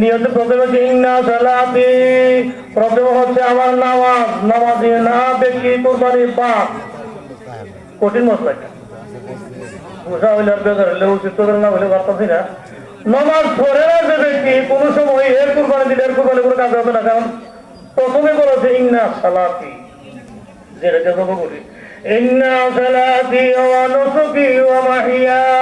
নিয়ত প্রথমে ইন্না সালাতি। প্রথম হচ্ছে আমার নামাজ। নামাজি না ব্যক্তি কোরবানি পাপ। কঠিন মশলা হইলে বেজার না হইলে পারতাছি না। নামাজ পড়ে না যে ব্যক্তি কোনো সময় এর কোরবানি দিলে এর কোরবানি কোনো কাজ হবে না। কারণ প্রথমে বলেছে, ইন্না সালাতি। যেটা যখন বলি। ইন্না সালাতি ওয়া নুসুকি ওয়া মাহিয়া।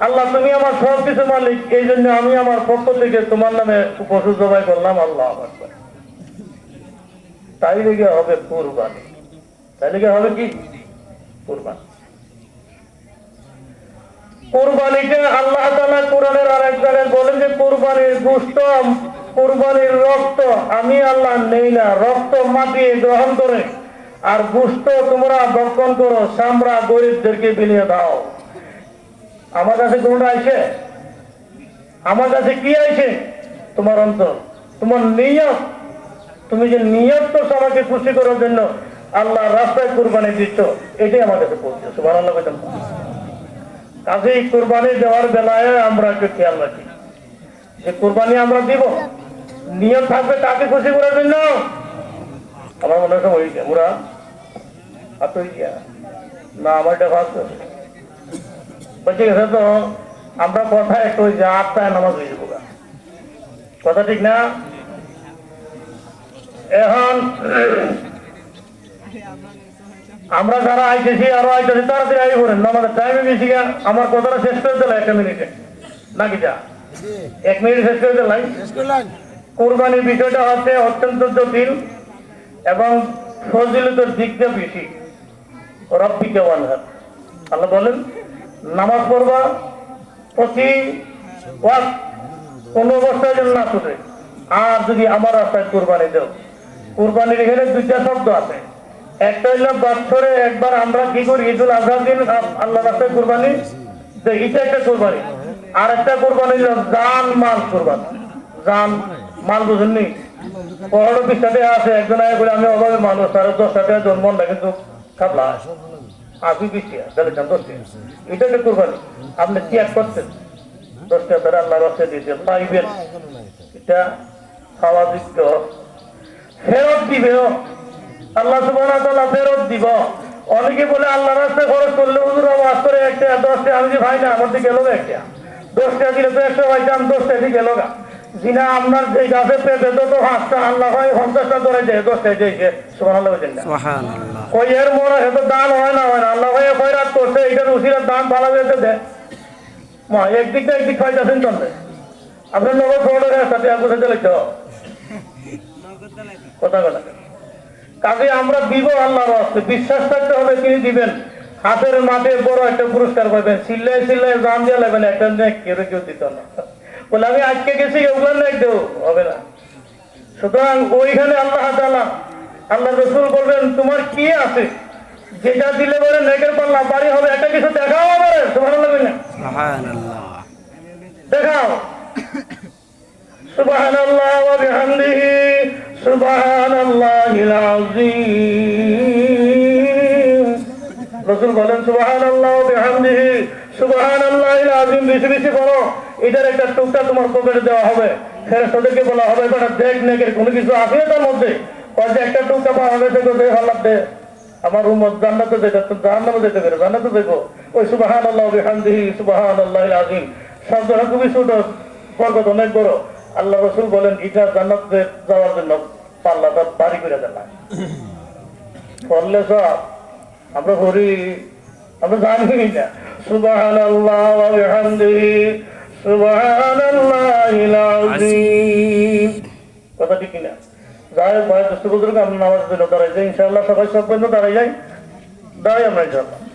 আল্লাহ, তুমি আমার সব কিছু মালিক। এই জন্য আমি আমার পক্ষ থেকে তোমার নামে পশু জবাই করলাম, আল্লাহ আকবার। তাই লেগে হবে কোরবানি? তাই লেগে হবে কি? কোরবানি। কোরবানিকে আল্লাহ তালা কোরআনের আর এক জায়গায় বলেন যে, কোরবানির গুস্ত কোরবানির রক্ত আমি আল্লাহ নেই না। রক্ত মাটিয়ে গ্রহণ করে। আর গুস্ত তোমরা ভক্ষণ করো সামরা গরিবদেরকে বিলিয়ে দাও। আমার কাছে কোনটা আইছে? আমার কাছে কি আইছে? তোমার অন্তর, তোমার নিয়ত। তুমি যে নিয়ত করছ আমাকে খুশি করার জন্য, আল্লাহ রাস্তায় কোরবানি দিচ্ছ, এটাই আমার কাছে পড়ছে সুবাহ আল্লাহ এই কোরবানি দেওয়ার বেলায় আমরা একটু খেয়াল রাখি। যে কোরবানি আমরা দিব, নিয়ত থাকবে তাকে খুশি করার জন্য? আমার মনে হয় ওরা না, আমার এটা ভাব বলছি তো আমরা কথা একটু যে আটটায় নামাজ হয়ে যাব কথা ঠিক না? এখন আমরা যারা আইতেছি আরও আইতেছি তাড়াতাড়ি আই করেন আমাদের টাইমে বেশি আমার কথাটা শেষ করে দিল একটা মিনিটে। নাকি যা? এক মিনিট শেষ করে দিলাই কোরবানির বিষয়টা হচ্ছে অত্যন্ত জটিল এবং ফজিলতের দিকটা বেশি। রব্বিকে ওয়ানহার আল্লাহ বলেন? নামাজ পড়বা প্রতি ওয়াক্ত কোনো অবস্থায় যেন না ছুটে আর যদি আমার রাস্তায় কোরবানি দেও। কোরবানির এখানে দুইটা শব্দ আছে। একটা হইল, বছরে একবার আমরা কি করি? ঈদুল আজহার দিন আল্লাহ রাস্তায় কোরবানি এটা একটা কোরবানি। আর একটা কোরবানি হইল, জান মাল কোরবানি। জান মাল বুঝুননি পনেরো বিশটাতে আছে। একজন আগে আমি অভাবে মানুষ সাড়ে দশটাতে জন্ম না কিন্তু খাবলা একটা ফেরত দিবে আল্লাহ ফেরত দিব। অনেকে বলে আল্লাহ রাস্তায় খরচ করলে করে একটা দশটা আমি ভাই না, আমার দিকে গেল একটা। দশটা দিলে তো একশো পাইতাম দশটা দিকে গেল গা যিনা আপনার যে গাছে পেঁপে তো তো পাঁচটা আল্লাহ হয় পঞ্চাশটা ধরে যায় দশটায় দিয়েছে সুবহানাল্লাহ বলছেন না। সুবহানাল্লাহ। কই এর মনে হয় দান হয় না হয় না? আল্লাহ ভাই খয়রাত করছে এটার উসিরার দান ভালো হয়েছে দে মা একদিক না একদিক খাইতেছেন চন্দ্রে আপনার নগদ ফোনের সাথে আপনার সাথে লিখতে কথা কথা কাজে আমরা দিব আল্লাহর হস্তে বিশ্বাস থাকতে হবে তিনি দিবেন। হাতের মাঠে বড় একটা পুরস্কার পাবেন। চিল্লাই চিল্লাই জান দিয়ে লাগবেন একটা কেউ কেউ দিত না। আমি আজকে গেছি হবে না। সুতরাং ওইখানে আল্লাহ আল্লাহ রসুল বলবেন তোমার কি আছে? যেটা দিলে বলে নেকের পাল্লা বাড়ি হবে একটা কিছু দেখাও বলে। তোমার লাগবে না দেখাও। সুবাহ আল্লাহ সুবাহ আল্লাহ রসুল বলেন সুবাহান আল্লাহ বিহামদিহি সুবহান আল্লাহ আজিম বেশি বেশি বলো, এটার একটা টুকটা তোমার পকেটে দেওয়া হবে। ফেরেস্তাদেরকে বলা হবে, বেটা, দেখ নেকের কোনো কিছু আছে তার মধ্যে। যে একটা টুকটা পাওয়া হবে দেখো দেখ আল্লাহ দে। আমার উম্মত জান্নাতে যেতে তো জাহান্নামে যেতে পারে, জান্নাতে দেখো ওই সুবহান আল্লাহ বিহামদিহি সুবহান আল্লাহ আজিম শব্দটা খুবই ছোট বরকত অনেক বড়। আল্লাহ রসুল বলেন, এটা জান্নাতে যাওয়ার জন্য পাল্লাটা বাড়ি করে দেন করলে সব আমরা করি আমরা জানি না। সুবাহান আল্লাহ সুবাহান কথা ঠিক কিনা? যাই হোক ভাই দোস্ত বুজুর্গ আমরা নামাজ জন্য দাঁড়াই যাই ইনশাআল্লাহ সবাই সব পর্যন্ত দাঁড়াই যাই। দাঁড়াই আমরা ইনশাআল্লাহ।